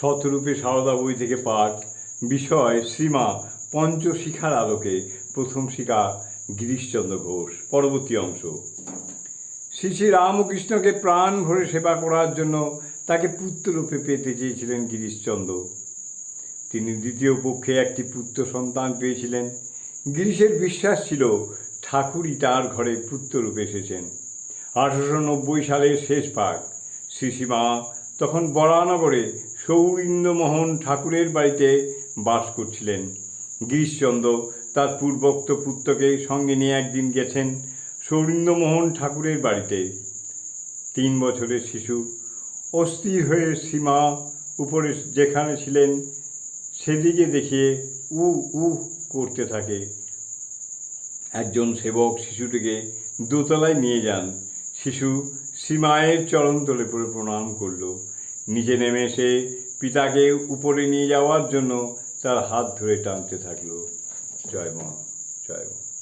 শতরূপে সারদা বই থেকে পাঠ। বিষয় শ্রীমা পঞ্চশিখার আলোকে প্রথম শিখা গিরিশচন্দ্র ঘোষ। পরবর্তী অংশ। শ্রী শ্রী রামকৃষ্ণকে প্রাণ ভরে সেবা করার জন্য তাকে পুত্ররূপে পেতে চেয়েছিলেন গিরিশচন্দ্র। তিনি দ্বিতীয় পক্ষে একটি পুত্র সন্তান পেয়েছিলেন। গিরিশের বিশ্বাস ছিল ঠাকুরই তার ঘরে পুত্ররূপে এসেছেন। আঠারোশো নব্বই সালের শেষ ভাগ। শ্রীসীমা তখন বরানগরে সৌরিন্দ্রমোহন ঠাকুরের বাড়িতে বাস করছিলেন। গিরিশচন্দ্র তার পূর্বোক্ত পুত্রকে সঙ্গে নিয়ে একদিন গেছেন সৌরিন্দ্রমোহন ঠাকুরের বাড়িতে। তিন বছরের শিশু। অস্থির হয়ে সীমা উপরে যেখানে ছিলেন সেদিকে দেখিয়ে উ উ করতে থাকে। একজন সেবক শিশুটিকে দোতলায় নিয়ে যান। শিশু সীমায়ের চরণ চরণতলে পরে প্রণাম করল। নিচে নেমে এসে পিতাকে উপরে নিয়ে যাওয়ার জন্য তার হাত ধরে টানতে থাকল। জয় মা জয় মা।